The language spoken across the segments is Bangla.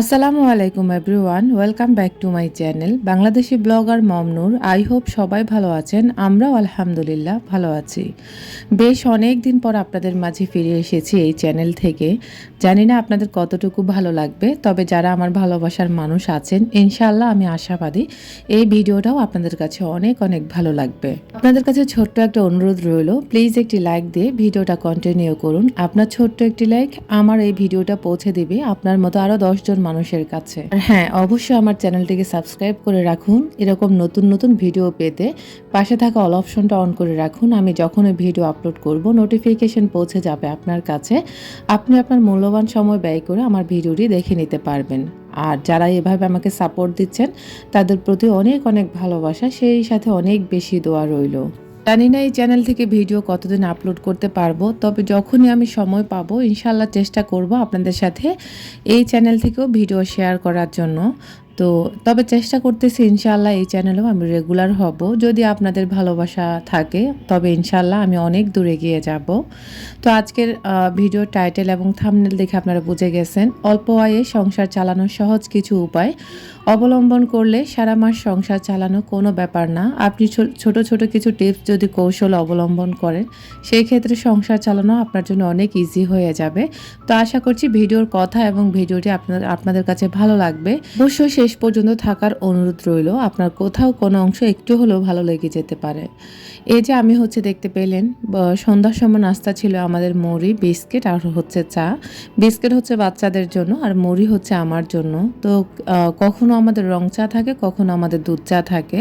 আসসালামু আলাইকুম everyone welcome back to my channel Bangladeshi blogger Momnur I hope সবাই ভালো আছেন, আমরাও আলহামদুলিল্লাহ ভালো আছি। বেশ অনেক দিন পর আপনাদের মাঝে ফিরে এসেছি এই চ্যানেল থেকে। জানি না আপনাদের কতটুকু ভালো লাগবে, তবে যারা আমার ভালোবাসার মানুষ আছেন, ইনশাআল্লাহ আমি আশাবাদী এই ভিডিওটাও আপনাদের কাছে অনেক অনেক ভালো লাগবে। আপনাদের কাছে ছোট্ট একটা অনুরোধ রইল প্লিজ একটি লাইক দিয়ে ভিডিওটা কন্টিনিউ করুন। আপনার ছোট্ট একটি লাইক আমার এই ভিডিওটা পৌঁছে দিবে, আপনার মতো আরও দশজন মানুষের কাছে। আর হ্যাঁ অবশ্যই আমার চ্যানেলটিকে সাবস্ক্রাইব করে রাখুন। এরকম নতুন নতুন ভিডিও পেতে পাশে থাকা অল অপশনটা অন করে রাখুন। আমি যখন ওই ভিডিও আপলোড করব নোটিফিকেশন পৌঁছে যাবে আপনার কাছে। আপনি আপনার মূল্যবান সময় ব্যয় করে আমার ভিডিওটি দেখে নিতে পারবেন। আর যারা এভাবে আমাকে সাপোর্ট দিচ্ছেন, তাদের প্রতি অনেক অনেক ভালোবাসা, সেই সাথে অনেক বেশি দোয়া রইল। জানি না এই চ্যানেল থেকে ভিডিও কতদিন আপলোড করতে পারব, তবে যখনই আমি সময় পাবো ইনশাল্লাহ চেষ্টা করব আপনাদের সাথে এই চ্যানেল থেকেও ভিডিও শেয়ার করার জন্য। তো তবে চেষ্টা করতেছি ইনশাল্লাহ এই চ্যানেলেও আমি রেগুলার হব। যদি আপনাদের ভালোবাসা থাকে, তবে ইনশাল্লাহ আমি অনেক দূরে গিয়ে যাব। তো আজকের ভিডিও টাইটেল এবং থামনেল দেখে আপনারা বুঝে গেছেন। অল্প আয়ে সংসার চালানোর সহজ কিছু উপায়। অবলম্বন করলে সারা মাস সংসার চালানো কোনো ব্যাপার না। আপনি ছোট ছোট কিছু টিপস যদি কৌশল অবলম্বন করেন, সেই ক্ষেত্রে সংসার চালানো আপনার জন্য অনেক ইজি হয়ে যাবে। তো আশা করছি ভিডিওর কথা এবং ভিডিওটি আপনার, আপনাদের কাছে ভালো লাগবে। অবশ্যই শেষ পর্যন্ত থাকার অনুরোধ রইল। আপনার কোথাও কোনো অংশ একটু হলেও ভালো লেগে যেতে পারে। এই যে আমি হচ্ছে দেখতে পেলেন সন্ধ্যার সময় নাস্তা ছিল আমাদের মুড়ি, বিস্কিট আর হচ্ছে চা। বিস্কিট হচ্ছে বাচ্চাদের জন্য আর মুড়ি হচ্ছে আমার জন্য। তো কখনো আমাদের রং চা থাকে, কখনো আমাদের দুধ চা থাকে।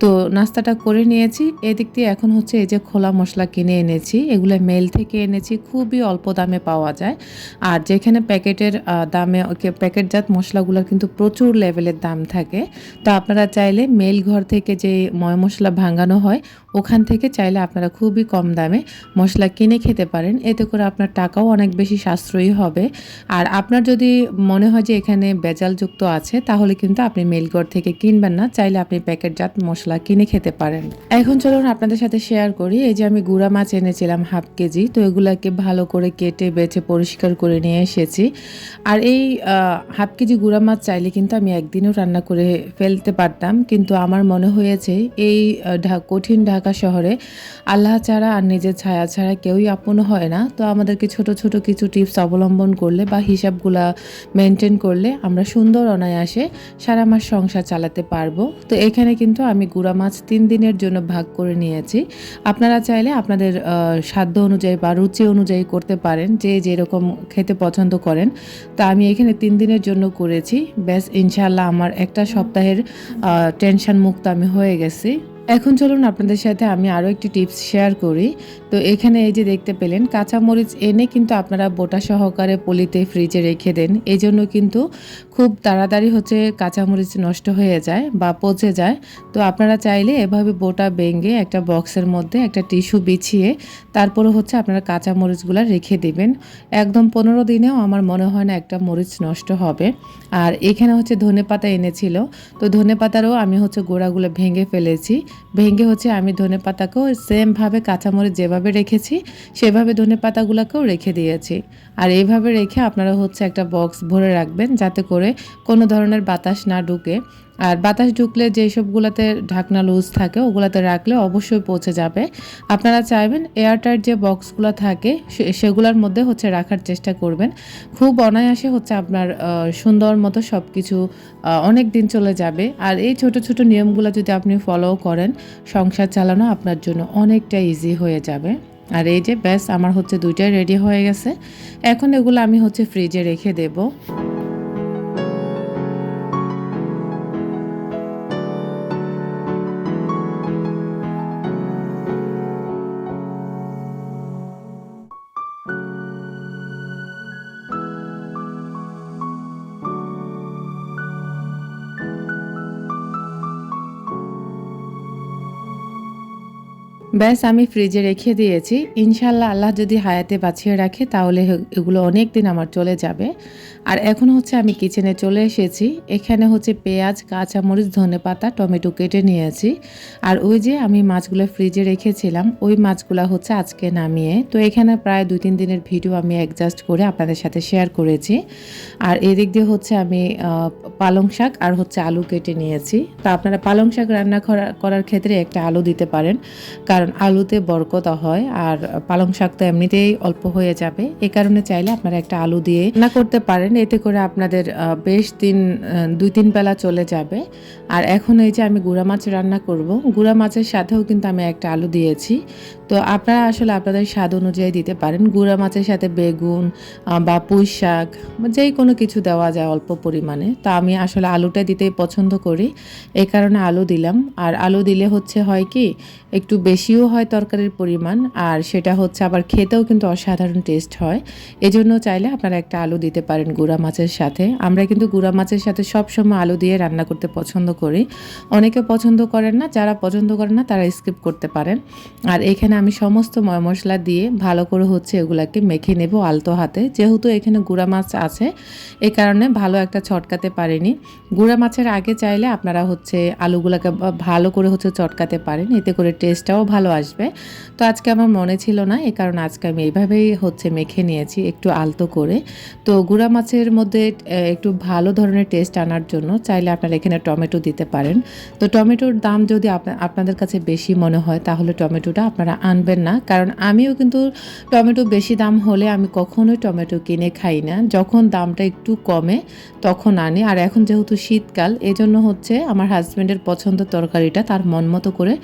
তো নাস্তাটা করে নিয়েছি। এদিক দিয়ে এখন হচ্ছে এই যে খোলা মশলা কিনে এনেছি। এগুলো মেল থেকে এনেছি, খুবই অল্প দামে পাওয়া যায়। আর যেখানে প্যাকেটের দামে প্যাকেটজাত মশলাগুলোর কিন্তু প্রচুর লেভেলের দাম থাকে। তো আপনারা চাইলে মেল ঘর থেকে যে ময় মশলা ভাঙানো হয়, ওখান থেকে চাইলে আপনারা খুবই কম দামে মশলা কিনে খেতে পারেন। এতে করে আপনার টাকাও অনেক বেশি সাশ্রয়ী হবে। আর আপনার যদি মনে হয় যে এখানে বেজালযুক্ত আছে, তাহলে কিন্তু আপনি মেলগড় থেকে কিনবেন না। চাইলে আপনি প্যাকেটজাত মশলা কিনে খেতে পারেন। এখন চলুন আপনাদের সাথে শেয়ার করি। এই যে আমি গুঁড়া মাছ এনেছিলাম হাফ কেজি, তো এগুলাকে ভালো করে কেটে, বেছে, পরিষ্কার করে নিয়ে এসেছি। আর এই হাফ কেজি গুঁড়া মাছ চাইলে কিন্তু আমি একদিনও রান্না করে ফেলতে পারতাম, কিন্তু আমার মনে হয়েছে এই কঠিন ঢাকা শহরে আল্লাহ ছাড়া আর নিজের ছায়া ছাড়া কেউই আপন হয় না। তো আমাদেরকে ছোট ছোট কিছু টিপস অবলম্বন করলে বা হিসাবগুলা মেনটেন করলে আমরা সুন্দর অনায়াসে সারা মাস সংসার চালাতে পারব। তো এখানে কিন্তু আমি গুঁড়া মাছ তিন দিনের জন্য ভাগ করে নিয়েছি। আপনারা চাইলে আপনাদের সাধ্য অনুযায়ী বা রুচি অনুযায়ী করতে পারেন, যে যেরকম খেতে পছন্দ করেন। তা আমি এখানে তিন দিনের জন্য করেছি। ব্যাস ইনশাল্লাহ আমার একটা সপ্তাহের টেনশন মুক্ত আমি হয়ে গেছি। এখন চলুন আপনাদের সাথে আমি আরও একটি টিপস শেয়ার করি। তো এখানে এই যে দেখতে পেলেন, কাঁচামরিচ এনে কিন্তু আপনারা বোটা সহকারে পলিতে ফ্রিজে রেখে দেন। এই জন্য কিন্তু খুব তাড়াতাড়ি হচ্ছে কাঁচামরিচ নষ্ট হয়ে যায় বা পচে যায়। তো আপনারা চাইলে এভাবে বোটা বেঙ্গে একটা বক্সের মধ্যে একটা টিস্যু বিছিয়ে তারপরে হচ্ছে আপনারা কাঁচামরিচগুলো রেখে দেবেন। একদম পনেরো দিনেও আমার মনে হয় না একটা মরিচ নষ্ট হবে। আর এখানে হচ্ছে ধনে পাতা এনেছিল। তো ধনে পাতারও আমি হচ্ছে গোড়াগুলো ভেঙে ফেলেছি। ভেঙে হচ্ছে আমি ধনে পাতাকেও সেমভাবে কাঁচামরিচ যেভাবে রেখেছি, সেভাবে ধনে পাতাগুলোকেও রেখে দিয়েছি। আর এইভাবে রেখে আপনারা হচ্ছে একটা বক্স ভরে রাখবেন যাতে করে কোনো ধরনের বাতাস না ঢুকে। আর বাতাস ঢুকলে যেসবগুলোতে ঢাকনা লুজ থাকে, ওগুলোতে রাখলে অবশ্যই পৌঁছে যাবে। আপনারা চাইবেন এয়ারটাইট যে বক্সগুলো থাকে সেগুলোর মধ্যে হচ্ছে রাখার চেষ্টা করবেন। খুব অনায়াসে হচ্ছে আপনার সুন্দর মতো সব কিছু অনেক দিন চলে যাবে। আর এই ছোট ছোট নিয়মগুলো যদি আপনি ফলো করেন, সংসার চালানো আপনার জন্য অনেকটা ইজি হয়ে যাবে। আর এই যে, ব্যাস, আমার হচ্ছে দুইটাই রেডি হয়ে গেছে। এখন এগুলো আমি হচ্ছে ফ্রিজে রেখে দেবো। ব্যাস, আমি ফ্রিজে রেখে দিয়েছি। ইনশাল্লাহ আল্লাহ যদি হায়াতে বাঁচিয়ে রাখে, তাহলে এগুলো অনেক দিন আমার চলে যাবে। আর এখন হচ্ছে আমি কিচেনে চলে এসেছি। এখানে হচ্ছে পেঁয়াজ, কাঁচামরিচ, ধনে পাতা, টমেটো কেটে নিয়েছি। আর ওই যে আমি মাছগুলো ফ্রিজে রেখেছিলাম, ওই মাছগুলো হচ্ছে আজকে নামিয়ে। তো এখানে প্রায় দুই তিন দিনের ভিডিও আমি অ্যাডজাস্ট করে আপনাদের সাথে শেয়ার করেছি। আর এদিক দিয়ে হচ্ছে আমি পালং শাক আর হচ্ছে আলু কেটে নিয়েছি। তো আপনারা পালং শাক রান্না করা- করার ক্ষেত্রে একটা আলু দিতে পারেন। কারণ আলুতে বরকতা হয় আর পালং শাক তো এমনিতেই অল্প হয়ে যাবে। এ কারণে চাইলে আপনারা একটা আলু দিয়ে রান্না করতে পারেন। এতে করে আপনাদের বেশ দিন দুই তিন বেলা চলে যাবে। আর এখন এই যে আমি গুঁড়া মাছ রান্না করব, গুঁড়া মাছের সাথেও কিন্তু আমি একটা আলু দিয়েছি। তো আপনারা আসলে আপনাদের স্বাদ অনুযায়ী দিতে পারেন। গুঁড়া মাছের সাথে বেগুন বা পুঁই শাক যেই কোনো কিছু দেওয়া যায় অল্প পরিমাণে। তো আমি আসলে আলুটা দিতেই পছন্দ করি। এই কারণে আলু দিলাম। আর আলু দিলে হচ্ছে হয় কি, একটু বেশিও হয় তরকারির পরিমাণ, আর সেটা হচ্ছে আবার খেতেও কিন্তু অসাধারণ টেস্ট হয়। এজন্য চাইলে আপনারা একটা আলু দিতে পারেন গুঁড়া মাছের সাথে। আমরা কিন্তু গুঁড়া মাছের সাথে সব সময় আলু দিয়ে রান্না করতে পছন্দ করি। অনেকে পছন্দ করেন না, যারা পছন্দ করেন না, তারা স্কিপ করতে পারেন। আর এখানে আমি সমস্ত ময় মশলা দিয়ে ভালো করে হচ্ছে এগুলাকে মেখে নেব আলতো হাতে। যেহেতু এখানে গুঁড়া মাছ আছে এই কারণে ভালো একটা ছটকাতে পারিনি। গুঁড়া মাছের আগে চাইলে আপনারা হচ্ছে আলুগুলাকে ভালো করে হচ্ছে চটকাতে পারেন, এতে করে টেস্টটাও ভালো আসবে। তো আজকে আমার মনে ছিল না, এ কারণে আজকে আমি এইভাবেই হচ্ছে মেখে নিয়েছি একটু আলতো করে। তো গুঁড়া মাছের মধ্যে একটু ভালো ধরনের টেস্ট আনার জন্য চাইলে আপনারা এখানে টমেটো দিতে পারেন। তো টমেটোর দাম যদি আপনা- আপনাদের কাছে বেশি মনে হয়, তাহলে টমেটোটা আপনারা আনবেন না। কারণ আমিও কিন্তু টমেটো বেশি দাম হলে আমি কখনোই টমেটো কিনে খাই না। যখন দামটা একটু কমে তখন আনি। আর এখন যেহেতু শীতকাল, এজন্য হচ্ছে আমার হাজব্যান্ডের পছন্দের তরকারিটা তার মন মতো করে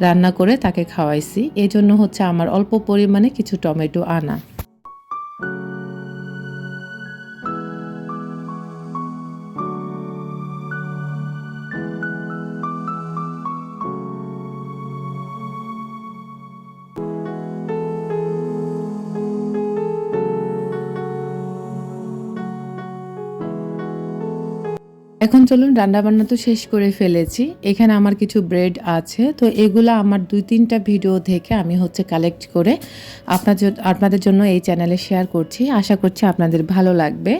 রান্না করে তাকে খাওয়াইছি। এজন্য হচ্ছে আমার অল্প পরিমাণে কিছু টমেটো আনা। এখন চলুন রান্নাবান্না তো শেষ করে ফেলেছি। এখানে আমার কিছু ব্রেড আছে। তো এগুলো আমার দুই তিনটা ভিডিও থেকে আমি হচ্ছে কালেক্ট করে আপনাদের আপনাদের জন্য এই চ্যানেলে শেয়ার করছি। আশা করছি আপনাদের ভালো লাগবে।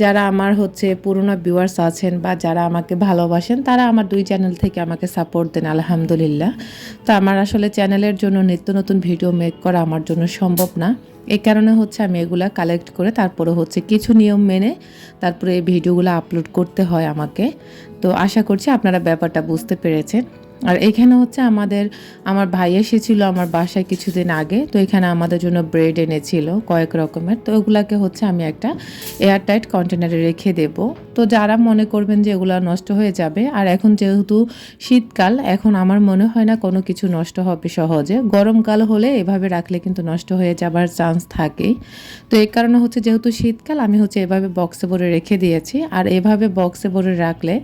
যারা আমার হচ্ছে পুরোনো ভিউয়ার্স আছেন বা যারা আমাকে ভালোবাসেন, তারা আমার দুই চ্যানেল থেকে আমাকে সাপোর্ট দেন, আলহামদুলিল্লাহ। তো আমার আসলে চ্যানেলের জন্য নিত্য নতুন ভিডিও মেক করা আমার জন্য সম্ভব না। এই কারণে হচ্ছে আমি এগুলো কালেক্ট করে তারপরে হচ্ছে কিছু নিয়ম মেনে তারপরে এই ভিডিওগুলো আপলোড করতে হয় আমাকে। তো আশা করছি আপনারা ব্যাপারটা বুঝতে পেরেছেন। আর এখানে হচ্ছে আমাদের, আমার ভাই এসেছিল আমার বাসায় কিছুদিন আগে, তো এখানে আমাদের জন্য ব্রেড এনেছিল কয়েক রকমের। তো ওগুলাকে হচ্ছে আমি একটা এয়ারটাইট কন্টেনারে রেখে দেব। তো যারা মনে করবেন যে এগুলো নষ্ট হয়ে যাবে, আর এখন যেহেতু শীতকাল, এখন আমার মনে হয় না কোনো কিছু নষ্ট হবে সহজে। গরমকাল হলে এভাবে রাখলে কিন্তু নষ্ট হয়ে যাবার চান্স থাকেই। তো এই কারণে হচ্ছে যেহেতু শীতকাল, আমি হচ্ছে এভাবে বক্সে ভরে রেখে দিয়েছি। আর এভাবে বক্সে ভরে রাখলে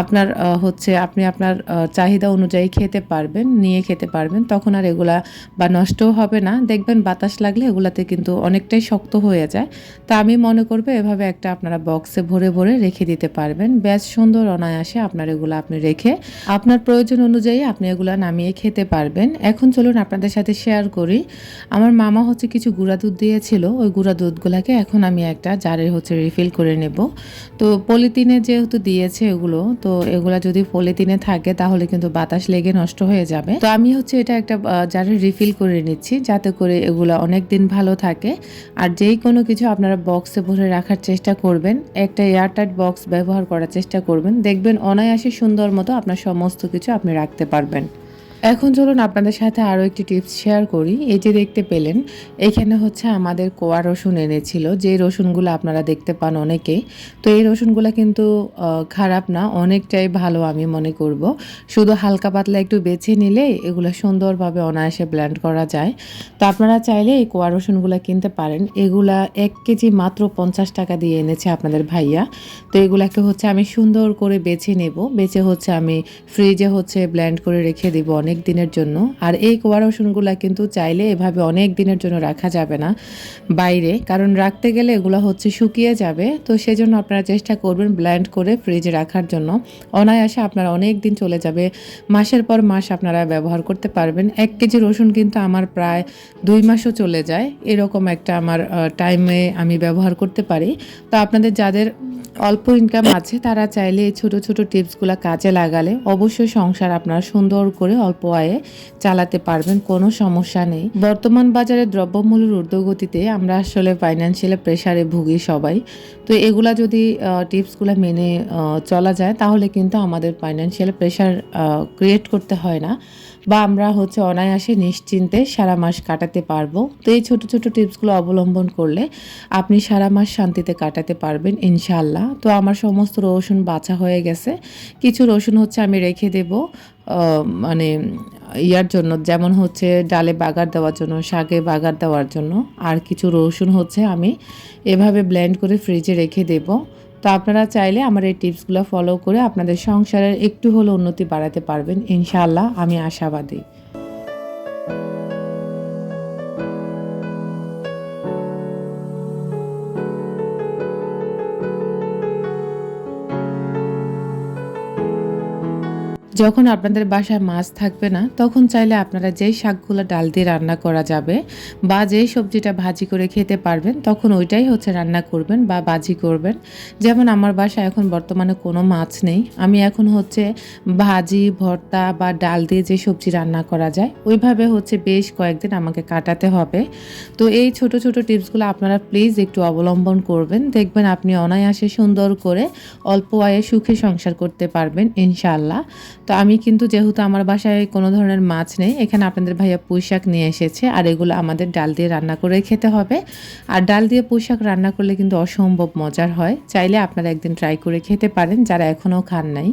আপনার হচ্ছে আপনি আপনার চাহিদা অনুযায়ী খেতে পারবেন, নিয়ে খেতে পারবেন, তখন আর এগুলা বা নষ্টও হবে না। দেখবেন বাতাস লাগলে এগুলাতে কিন্তু অনেকটাই শক্ত হয়ে যায়। তা আমি মনে করব এভাবে একটা আপনারা বক্সে ভরে ভরে রেখে দিতে পারবেন। ব্যাস সুন্দর অনায়াসে আপনার এগুলো আপনি রেখে আপনার প্রয়োজন অনুযায়ী আপনি এগুলা নামিয়ে খেতে পারবেন। এখন চলুন আপনাদের সাথে শেয়ার করি। আমার মামা হচ্ছে কিছু গুঁড়া দুধ দিয়েছিল, ওই গুঁড়া দুধগুলাকে এখন আমি একটা জারে হচ্ছে রিফিল করে নেব। তো পলিথিনে যেহেতু দিয়েছে এগুলো, তো এগুলা যদি পলিথিনে থাকে তাহলে কিন্তু বাতাস লেগে নষ্ট হয়ে যাবে। তো আমি হচ্ছে এটা একটা জারে রিফিল করে নিচ্ছি যাতে করে এগুলো অনেক দিন ভালো থাকে। আর যেই কোনো কিছু আপনারা বক্সে ভরে রাখার চেষ্টা করবেন, একটা এয়ারটাইট বক্স ব্যবহার করার চেষ্টা করবেন, দেখবেন অনায়াসে সুন্দর মতো আপনার সমস্ত কিছু আপনি রাখতে পারবেন। এখন চলুন আপনাদের সাথে আরও একটি টিপস শেয়ার করি। এই যে দেখতে পেলেন, এখানে হচ্ছে আমাদের কোয়া রসুন এনেছিল। যে রসুনগুলো আপনারা দেখতে পান অনেকেই তো এই রসুনগুলো কিন্তু খারাপ না, অনেকটাই ভালো আমি মনে করব। শুধু হালকা পাতলা একটু বেছে নিলে এগুলো সুন্দরভাবে অনায়াসে ব্ল্যান্ড করা যায়। তো আপনারা চাইলে এই কোয়া রসুনগুলো কিনতে পারেন। এগুলা এক কেজি মাত্র পঞ্চাশ টাকা দিয়ে এনেছে আপনাদের ভাইয়া। তো এগুলাকে হচ্ছে আমি সুন্দর করে বেছে নেব। বেছে হচ্ছে আমি ফ্রিজে হচ্ছে ব্ল্যান্ড করে রেখে দেবো অনেক অনেক দিনের জন্য। আর এই কোয়া কিন্তু চাইলে এভাবে অনেক দিনের জন্য রাখা যাবে না বাইরে। কারণ রাখতে গেলে এগুলো হচ্ছে শুকিয়ে যাবে। তো সেজন্য আপনারা চেষ্টা করবেন ব্ল্যান্ড করে ফ্রিজে রাখার জন্য। অনায়াসে আপনারা অনেক দিন চলে যাবে। মাসের পর মাস আপনারা ব্যবহার করতে পারবেন। এক কেজি রসুন কিন্তু আমার প্রায় দুই মাসও চলে যায়। এরকম একটা আমার টাইমে আমি ব্যবহার করতে পারি। তো আপনাদের যাদের অল্প ইনকাম আছে, তারা চাইলে এই ছোটো ছোটো টিপসগুলো কাজে লাগালে অবশ্যই সংসার আপনারা সুন্দর করে অল্প আয়ে চালাতে পারবেন, কোনো সমস্যা নেই। বর্তমান বাজারে দ্রব্যমূল্যের ঊর্ধ্বগতিতে আমরা আসলে ফাইন্যান্সিয়াল প্রেশারে ভুগি সবাই। তো এগুলা যদি টিপসগুলো মেনে চলা যায়, তাহলে কিন্তু আমাদের ফাইন্যান্সিয়াল প্রেশার ক্রিয়েট করতে হয় না। বা আমরা হচ্ছে অনায়াসে নিশ্চিন্তে সারা মাস কাটাতে পারব। তো এই ছোট ছোট টিপসগুলো অবলম্বন করলে আপনি সারা মাস শান্তিতে কাটাতে পারবেন ইনশাল্লাহ তো আমার সমস্ত রসুন বাছা হয়ে গেছে। কিছু রসুন হচ্ছে আমি রেখে দেব মানে ইয়ার জন্য, যেমন হচ্ছে ডালে বাগার দেওয়ার জন্য, শাকে বাগার দেওয়ার জন্য। আর কিছু রসুন হচ্ছে আমি এভাবে ব্লেন্ড করে ফ্রিজে রেখে দেব। তো আপনারা চাইলে আমার এই টিপসগুলো ফলো করে আপনাদের সংসারের একটু হলেও উন্নতি বাড়াতে পারবেন। ইনশাআল্লাহ, আমি আশাবাদী। যখন আপনাদের বাসায় মাছ থাকবে না, তখন চাইলে আপনারা যেই শাকগুলো ডাল দিয়ে রান্না করা যাবে বা যেই সবজিটা ভাজি করে খেতে পারবেন, তখন ওইটাই হচ্ছে রান্না করবেন বা ভাজি করবেন। যেমন আমার বাসায় এখন বর্তমানে কোনো মাছ নেই। আমি এখন হচ্ছে ভাজি, ভর্তা বা ডাল দিয়ে যে সবজি রান্না করা যায়, ওইভাবে হচ্ছে বেশ কয়েকদিন আমাকে কাটাতে হবে। তো এই ছোট ছোট টিপসগুলো আপনারা প্লিজ একটু অবলম্বন করবেন। দেখবেন আপনি অনায়াসে সুন্দর করে অল্প আয়ে সুখে সংসার করতে পারবেন, ইনশাআল্লাহ। তো আমি কিন্তু যেহেতু আমার বাসায় কোনো ধরনের মাছ নেই, এখানে আপনাদের ভাইয়া পুঁই শাক নিয়ে এসেছে আর এগুলো আমাদের ডাল দিয়ে রান্না করে খেতে হবে। আর ডাল দিয়ে পুঁই শাক রান্না করলে কিন্তু অসম্ভব মজার হয়, চাইলে আপনারা একদিন ট্রাই করে খেতে পারেন যারা এখনও খান নাই।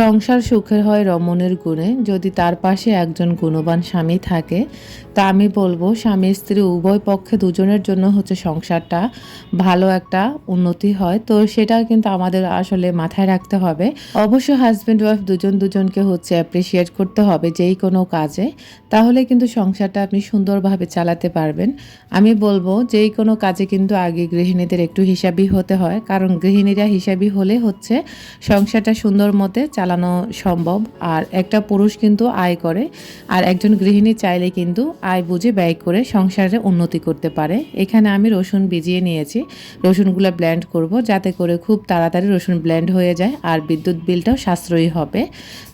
সংসার সুখের হয় রমণের গুণে। যদি তার পাশে একজন গুণবান স্বামী থাকে, তা আমি বলব, স্বামী স্ত্রী উভয় পক্ষে দুজনের জন্য হচ্ছে সংসারটা ভালো একটা উন্নতি হয়। তো সেটা কিন্তু আমাদের আসলে মাথায় রাখতে হবে। অবশ্য হাজব্যান্ড ওয়াইফ দুজন দুজনকে হচ্ছে অ্যাপ্রিসিয়েট করতে হবে যেই কোনো কাজে। তাহলে কিন্তু সংসারটা আপনি সুন্দরভাবে চালাতে পারবেন। আমি বলব, যেই কোনো কাজে কিন্তু আগে গৃহিণীদের একটু হিসাবই হতে হয়। কারণ গৃহিণীরা হিসাবই হলে হচ্ছে সংসারটা সুন্দর মতে চালানো সম্ভব, আর একটা পুরুষ কিন্তু আয় করে, আর একজন গৃহিণী চাইলে কিন্তু আয় বুঝে ব্যয় করে সংসারে উন্নতি করতে পারে। এখানে আমি রসুন ভিজিয়ে নিয়েছি। রসুনগুলো ব্ল্যান্ড করব যাতে করে খুব তাড়াতাড়ি রসুন ব্ল্যান্ড হয়ে যায়, আর বিদ্যুৎ বিলটাও সাশ্রয়ী হবে।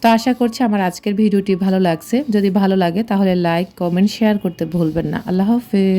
তো আশা করছি আমার আজকের ভিডিওটি ভালো লাগছে। যদি ভালো লাগে তাহলে লাইক কমেন্ট শেয়ার করতে ভুলবেন না। আল্লাহ হাফেজ।